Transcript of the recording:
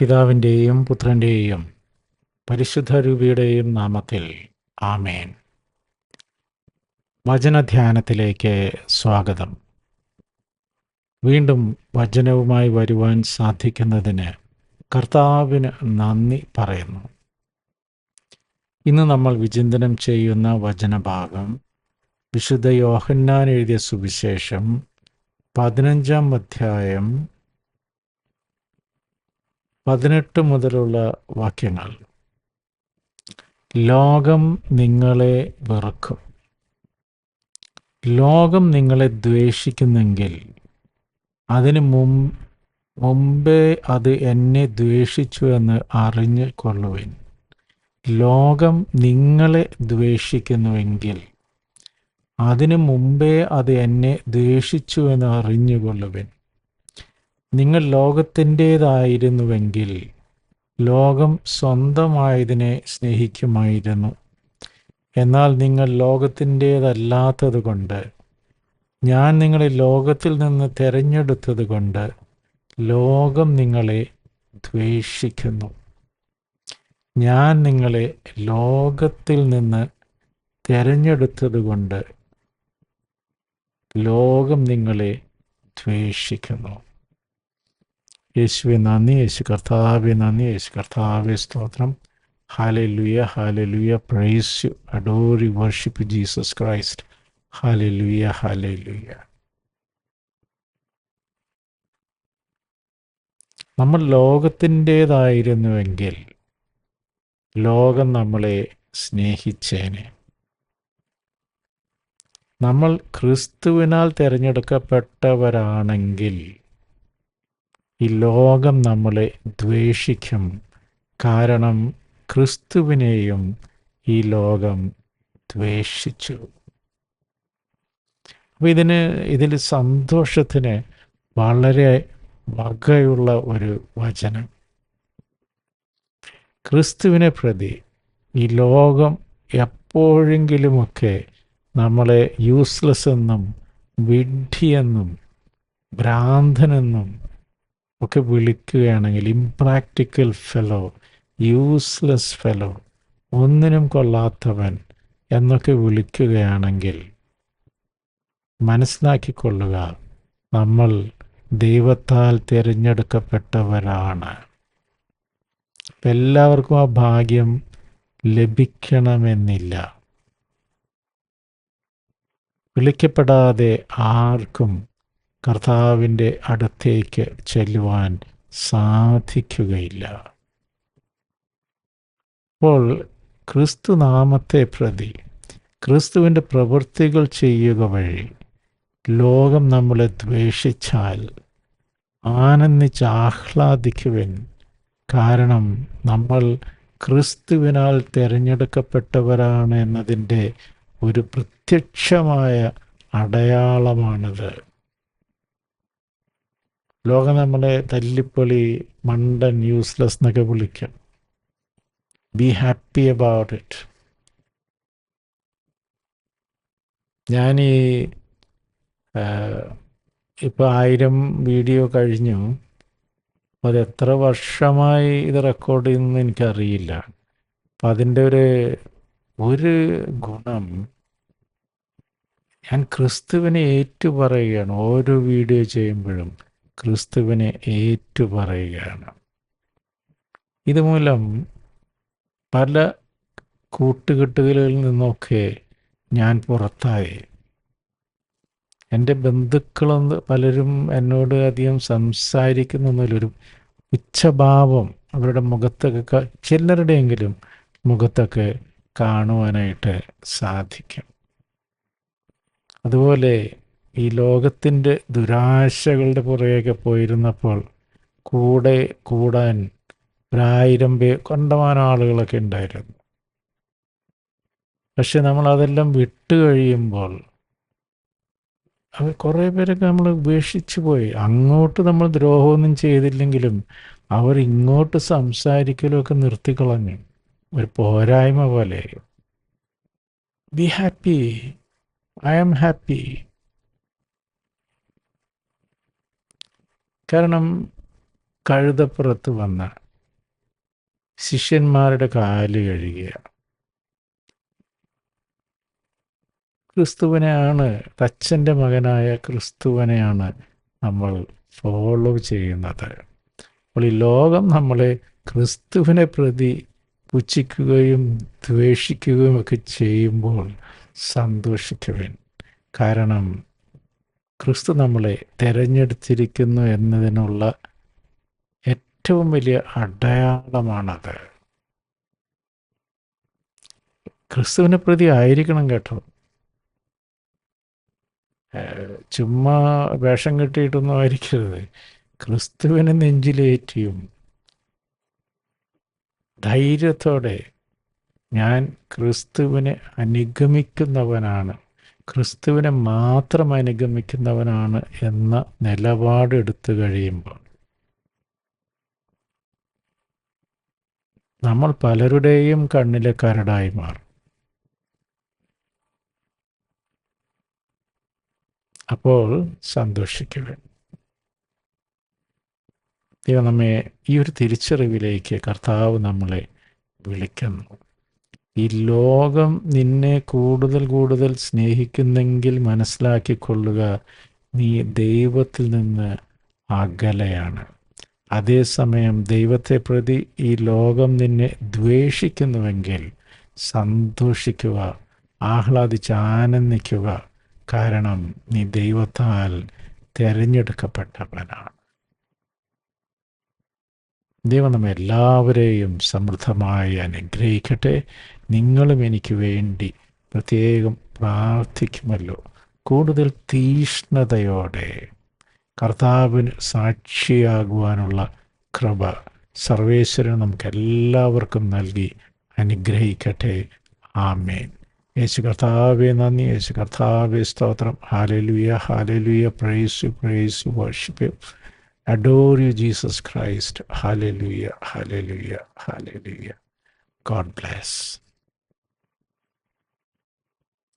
പിതാവിന്റെയും പുത്രന്റെയും പരിശുദ്ധ രൂപിയുടെയും നാമത്തിൽ ആമേൻ. വചനധ്യാനത്തിലേക്ക് സ്വാഗതം. വീണ്ടും വചനവുമായി വരുവാൻ സാധിക്കുന്നതിന് കർത്താവിന് നന്ദി പറയുന്നു. ഇന്ന് നമ്മൾ വിചിന്തനം ചെയ്യുന്ന വചനഭാഗം വിശുദ്ധ യോഹന്നാൻ എഴുതിയ സുവിശേഷം പതിനഞ്ചാം അധ്യായം പതിനെട്ട് മുതലുള്ള വാക്യങ്ങൾ. ലോകം നിങ്ങളെ വെറുക്കും. ലോകം നിങ്ങളെ ദ്വേഷിക്കുന്നെങ്കിൽ അതിന് മും മുമ്പേ അത് എന്നെ ദ്വേഷിച്ചു എന്ന് അറിഞ്ഞു കൊള്ളുവിൻ ലോകം നിങ്ങളെ ദ്വേഷിക്കുന്നുവെങ്കിൽ അതിനു മുമ്പേ അത് എന്നെ ദ്വേഷിച്ചു എന്ന് അറിഞ്ഞുകൊള്ളുവിൻ. നിങ്ങൾ ലോകത്തിന്റേതായിരുന്നുവെങ്കിൽ ലോകം സ്വന്തമായതിനെ സ്നേഹിക്കുമായിരുന്നു. എന്നാൽ നിങ്ങൾ ലോകത്തിന്റേതല്ലാത്തതുകൊണ്ട് ഞാൻ നിങ്ങളെ ലോകത്തിൽ നിന്ന് തിരഞ്ഞെടുത്തത് കൊണ്ട് ലോകം നിങ്ങളെ ദ്വേഷിക്കുന്നു. ഞാൻ നിങ്ങളെ ലോകത്തിൽ നിന്ന് തിരഞ്ഞെടുത്തത് കൊണ്ട് ലോകം നിങ്ങളെ ദ്വേഷിക്കുന്നു. യേശുവെ നന്ദി യേശു കർത്താവെ നന്ദി യേശു കർത്താവെ സ്തോത്രം hallelujah hallelujah praise you adore worship Jesus Christ hallelujah hallelujah നമ്മൾ ലോകത്തിന്റേതായിരുന്നുവെങ്കിൽ ലോകം നമ്മളെ സ്നേഹിച്ചേനെ. നമ്മൾ ക്രിസ്തുവിനാൽ തിരഞ്ഞെടുക്കപ്പെട്ടവരാണെങ്കിൽ ഈ ലോകം നമ്മളെ ദ്വേഷിക്കും. കാരണം ക്രിസ്തുവിനെയും ഈ ലോകം ദ്വേഷിച്ചു. അപ്പം ഇതിന് ഇതിൽ സന്തോഷത്തിന് വളരെ വകയുള്ള ഒരു വചനം. ക്രിസ്തുവിനെ പ്രതി ഈ ലോകം എപ്പോഴെങ്കിലുമൊക്കെ നമ്മളെ യൂസ്ലെസ് എന്നും വിഡ്ഢിയെന്നും ഭ്രാന്തനെന്നും ഒക്കെ വിളിക്കുകയാണെങ്കിൽ ഇംപ്രാക്ടിക്കൽ ഫെലോ യൂസ്ലെസ് ഫെലോ ഒന്നിനും കൊള്ളാത്തവൻ എന്നൊക്കെ വിളിക്കുകയാണെങ്കിൽ മനസ്സിലാക്കിക്കൊള്ളുക നമ്മൾ ദൈവത്താൽ തിരഞ്ഞെടുക്കപ്പെട്ടവരാണ്. എല്ലാവർക്കും ആ ഭാഗ്യം ലഭിക്കണമെന്നില്ല. വിളിക്കപ്പെടാതെ ആർക്കും കർത്താവിന്റെ അടുത്തേക്ക് ചെല്ലുവാൻ സാധിക്കുകയില്ല. അപ്പോൾ ക്രിസ്തു നാമത്തെ പ്രതി ക്രിസ്തുവിന്റെ പ്രവൃത്തികൾ ചെയ്യുക വഴി ലോകം നമ്മളെ ദ്വേഷിച്ചാൽ ആനന്ദിച്ച് ആഹ്ലാദിക്കുവിൻ. കാരണം നമ്മൾ ക്രിസ്തുവിനാൽ തിരഞ്ഞെടുക്കപ്പെട്ടവരാണ് എന്നതിന്റെ ഒരു പ്രത്യക്ഷമായ അടയാളമാണിത്. ലോകം നമ്മളെ തല്ലിപ്പൊളി മണ്ടൻ യൂസ്ലെസ് എന്നൊക്കെ വിളിക്കും. ബി ഹാപ്പി അബൌട്ട് ഇറ്റ് ഞാൻ ഈ ഇപ്പോൾ ആയിരം വീഡിയോ കഴിഞ്ഞു. അത് എത്ര വർഷമായി ഇത് റെക്കോർഡ് ചെയ്യുന്നു എനിക്കറിയില്ല. അപ്പം അതിന്റെ ഒരു ഒരു ഗുണം ഞാൻ ക്രിസ്തുവിനെ ഏറ്റുപറയുകയാണ് ഓരോ വീഡിയോ ചെയ്യുമ്പോഴും. ക്രിസ്തുവിനെ ഏറ്റുപറയുകയാണ്. ഇതുമൂലം പല കൂട്ടുകെട്ടുകളിൽ നിന്നൊക്കെ ഞാൻ പുറത്തായി. എന്റെ ബന്ധുക്കളൊന്ന് പലരും എന്നോട് അധികം സംസാരിക്കുന്നൊരു ഉച്ചഭാവം അവരുടെ മുഖത്തൊക്കെ ചിലരുടെയെങ്കിലും മുഖത്തൊക്കെ കാണുവാനായിട്ട് സാധിക്കും. അതുപോലെ ഈ ലോകത്തിന്റെ ദുരാശകളുടെ പുറകെയൊക്കെ പോയിരുന്നപ്പോൾ കൂടെ കൂടാൻ ഒരായിരം പേ കണ്ടമാനം ആളുകളൊക്കെ ഉണ്ടായിരുന്നു. പക്ഷെ നമ്മൾ അതെല്ലാം വിട്ടു കഴിയുമ്പോൾ അവർ കുറേ പേരൊക്കെ നമ്മൾ ഉപേക്ഷിച്ചു പോയി. അങ്ങോട്ട് നമ്മൾ ദ്രോഹമൊന്നും ചെയ്തില്ലെങ്കിലും അവർ ഇങ്ങോട്ട് സംസാരിക്കലുമൊക്കെ നിർത്തിക്കളഞ്ഞു. ഒരു പോരായ്മ പോലെ. Be happy I am happy കാരണം കഴുതപ്പുറത്ത് വന്ന ശിഷ്യന്മാരുടെ കാൽ കഴുകിയ. ക്രിസ്തുവിനെയാണ് തച്ചന്റെ മകനായ ക്രിസ്തുവിനെയാണ് നമ്മൾ ഫോളോ ചെയ്യുന്നത്. അപ്പോൾ ഈ ലോകം നമ്മളെ ക്രിസ്തുവിനെ പ്രതി പുച്ഛിക്കുകയും ദ്വേഷിക്കുകയും ഒക്കെ ചെയ്യുമ്പോൾ സന്തോഷിക്കുവാൻ. കാരണം ക്രിസ്തു നമ്മളെ തിരഞ്ഞെടുത്തിരിക്കുന്നു എന്നതിനുള്ള ഏറ്റവും വലിയ അടയാളമാണത്. ക്രിസ്തുവിനെ പ്രതി ആയിരിക്കണം കേട്ടോ. ചുമ്മാ വേഷം കെട്ടിയിട്ടൊന്നും ആയിരിക്കരുത്. ക്രിസ്തുവിനെ നെഞ്ചിലേറ്റിയും ധൈര്യത്തോടെ ഞാൻ ക്രിസ്തുവിനെ അനുഗമിക്കുന്നവനാണ്. ക്രിസ്തുവിനെ മാത്രം അനുഗമിക്കുന്നവനാണ് എന്ന നിലപാടെടുത്തു കഴിയുമ്പോൾ നമ്മൾ പലരുടെയും കണ്ണിലെ കരടായി മാറും. അപ്പോൾ സന്തോഷിക്കുക ദൈവം നമ്മെ ഈ ഒരു തിരിച്ചറിവിലേക്ക് കർത്താവ് നമ്മളെ വിളിക്കുന്നു. ഈ ലോകം നിന്നെ കൂടുതൽ കൂടുതൽ സ്നേഹിക്കുന്നെങ്കിൽ മനസ്സിലാക്കിക്കൊള്ളുക നീ ദൈവത്തിൽ നിന്ന് അകലെയാണ്. അതേസമയം ദൈവത്തെ പ്രതി ഈ ലോകം നിന്നെ ദ്വേഷിക്കുന്നുവെങ്കിൽ സന്തോഷിക്കുക ആഹ്ലാദിച്ച് ആനന്ദിക്കുക. കാരണം നീ ദൈവത്താൽ തിരഞ്ഞെടുക്കപ്പെട്ടവനാണ്. ദൈവം നമ്മെല്ലാവരെയും സമൃദ്ധമായി അനുഗ്രഹിക്കട്ടെ. നിങ്ങളും എനിക്ക് വേണ്ടി പ്രത്യേകം പ്രാർത്ഥിക്കുമല്ലോ. കൂടുതൽ തീഷ്ണതയോടെ കർത്താവിന് സാക്ഷിയാകുവാനുള്ള കൃപ സർവേശ്വരൻ നമുക്ക് എല്ലാവർക്കും നൽകി അനുഗ്രഹിക്കട്ടെ. ആമേൻ. യേശു കർത്താവെ നന്ദി. യേശു കർത്താവെ സ്തോത്രം. Hallelujah hallelujah praise praise worship adore you Jesus Christ. Hallelujah hallelujah hallelujah God bless.